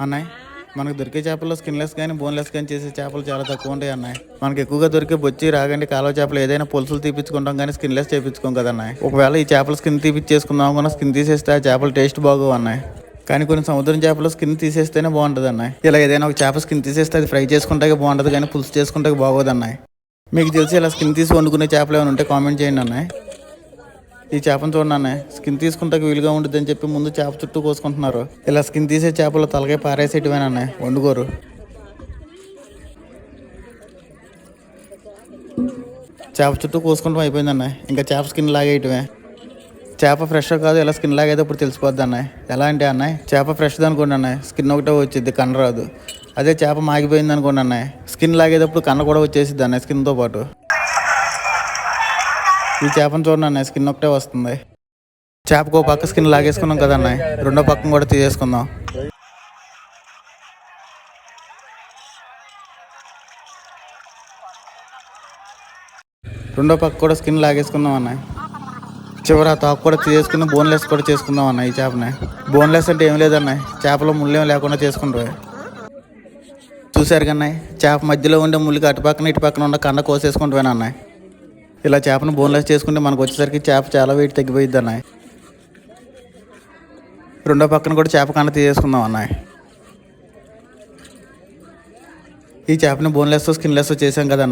అన్నయ్య మనకు దొరికే చేపల్లో స్కిన్లెస్ కానీ బోన్లెస్ కానీ చేసే చేపలు చాలా తక్కువ ఉంటాయి అన్నాయి మనకి ఎక్కువగా దొరికే బొచ్చి రాగండి కాలువ చేపలు ఏదైనా పులుసులు తీపించుకుంటాం కానీ స్కిన్లెస్ చేపించుకోం కదన్నాయి ఒకవేళ ఈ చేపలు స్కిన్ తీపిచ్చేసుకుందాం అనుకున్న స్కిన్ తీసేస్తే ఆ చేపలు టేస్ట్ బాగు అన్నాయి కానీ కొన్ని సముద్రం చేపలు స్కిన్ తీసేస్తేనే బాగుంటుంది అన్నాయి ఇలా ఏదైనా ఒక చేప స్కిన్ తీసేస్తే అది ఫ్రై చేసుకుంటే బాగుంటుంది కానీ పులుసు చేసుకుంటే బాగోదు మీకు తెలిసి ఇలా స్కిన్ తీసి వండుకునే చేపలు ఏమైనా ఉంటే కామెంట్ చేయండి అన్నాయి ఈ చేపను చూడండి స్కిన్ తీసుకుంటే వీలుగా ఉంటుంది అని చెప్పి ముందు చేప చుట్టూ కోసుకుంటున్నారు. ఇలా స్కిన్ తీసే చేపలు తలకాయ పారేసేటివేనా వండుకోరు. చేప చుట్టూ కోసుకుంటాం అయిపోయింది ఇంకా చేప స్కిన్ లాగేయటమే. చేప ఫ్రెష్ కాదు ఇలా స్కిన్ లాగైతే ఇప్పుడు తెలిసిపోద్ది అన్నయ్య ఎలా అంటే అన్నయ్య చేప ఫ్రెష్ అనుకోండి అన్నయ్య స్కిన్ ఒకటే వచ్చింది కన్ను రాదు. అదే చేప మాగిపోయింది అనుకోండి అన్నయ్య స్కిన్ లాగేటప్పుడు కన్ను కూడా వచ్చేసిద్ది అన్నయ్య స్కిన్తో పాటు. ఈ చేపను చూడండి అన్నయ్య స్కిన్ ఒకటే వస్తుంది. చేపకు పక్క స్కిన్ లాగేసుకున్నాం కదా అన్నయ్య రెండో పక్కన కూడా తీసేసుకుందాం. రెండో పక్క కూడా స్కిన్ లాగేసుకుందాం అన్నాయి చివర ఆ తాకు కూడా తీసేసుకుని బోన్లెస్ కూడా చేసుకుందాం అన్న ఈ చేపని. బోన్లెస్ అంటే ఏం లేదన్నాయి చేపలో ముళ్ళేం లేకుండా చేసుకుంటారు. చూశారు కన్నయ్య చేప మధ్యలో ఉండే ముళ్ళుకి అటు పక్కన ఇటు పక్కన ఉన్న కండ కోసేసుకుంటున్నాయి అన్నయ్య ఇలా చేపను బోన్లెస్ చేసుకుంటే మనకు వచ్చేసరికి చేప చాలా వెయిట్ తగ్గిపోయింది అన్నాయి. రెండో పక్కన కూడా చేప కన్న తీసేసుకుందాం అన్నాయి. ఈ చేపని బోన్లెస్ స్కిన్లెస్ చేసాం కదా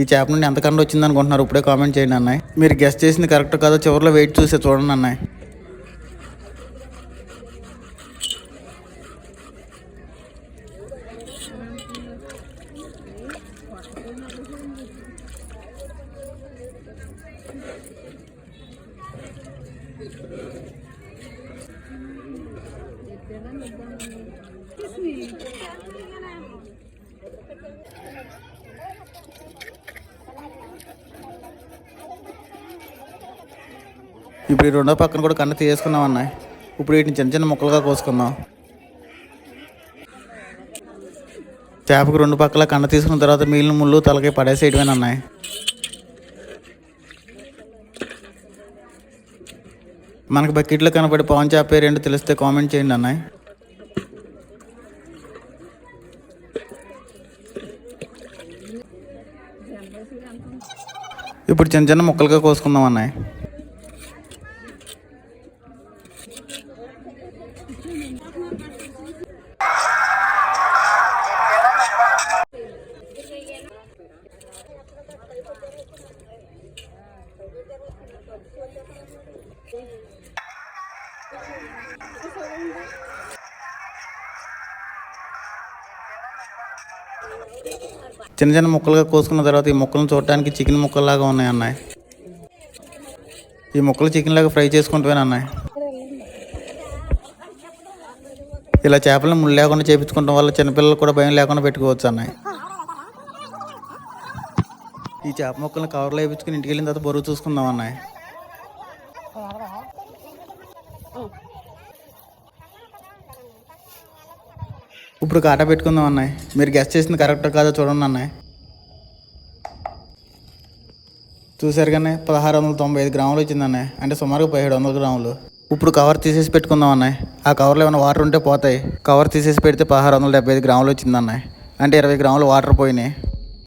ఈ చేప నుండి ఎంత కండ వచ్చింది అనుకుంటున్నారు? ఇప్పుడే కామెంట్ చేయండి అన్నాయి. మీరు గెస్ట్ చేసింది కరెక్ట్ కాదో చివరిలో వెయిట్ చూసి చూడండి అన్నాయి. ఇప్పుడు ఈ రెండో పక్కన కూడా కన్న తీసుకున్నాం అన్నాయి ఇప్పుడు వీటిని చిన్న చిన్న ముక్కలుగా కోసుకుందాం. చేపకు రెండు పక్కల కన్న తీసుకున్న తర్వాత మిగిలిన ముళ్ళు తలకి పడేసేయటమేనా మనకు బకెట్లో కనపడి పవన్ చేప పేరు ఏంటో తెలిస్తే కామెంట్ చేయండి అన్నయ్య. ఇప్పుడు చిన్న చిన్న ముక్కలుగా కోసుకుందాం అన్నాయి చిన్న చిన్న ముక్కలుగా కోసుకున్న తర్వాత ఈ ముక్కలను చూడటానికి చికెన్ ముక్కల్లాగా ఉన్నాయి అన్నాయి. ఈ ముక్కలు చికెన్ లాగా ఫ్రై చేసుకుంటున్నాను అన్నాయి. ఇలా చేపలను ముళ్ళు లేకుండా చేపించుకోవడం వల్ల చిన్నపిల్లలు కూడా భయం లేకుండా పెట్టుకోవచ్చు అన్నాయి. ఈ చేప ముక్కలను కవర్లో వేయించుకుని ఇంటికి వెళ్ళిన తర్వాత బరువు చూసుకుందాం అన్నాయి. ఇప్పుడు కాటా పెట్టుకుందాం అన్నాయి మీరు గెస్ట్ చేసింది కరెక్ట్ కాదో చూడండి అన్నాయి చూసారు కానీ పదహారు వందల తొంభై ఐదు గ్రాములు వచ్చింది అన్నాయి అంటే సుమారుగా పదిహేడు వందల గ్రాములు. ఇప్పుడు కవర్ తీసేసి పెట్టుకుందాం అన్నాయి ఆ కవర్లో ఏమైనా వాటర్ ఉంటే పోతాయి. కవర్ తీసేసి పెడితే పదహారు వందల డెబ్బై ఐదు గ్రాములు వచ్చింది అన్నాయి అంటే ఇరవై గ్రాములు వాటర్ పోయినాయి.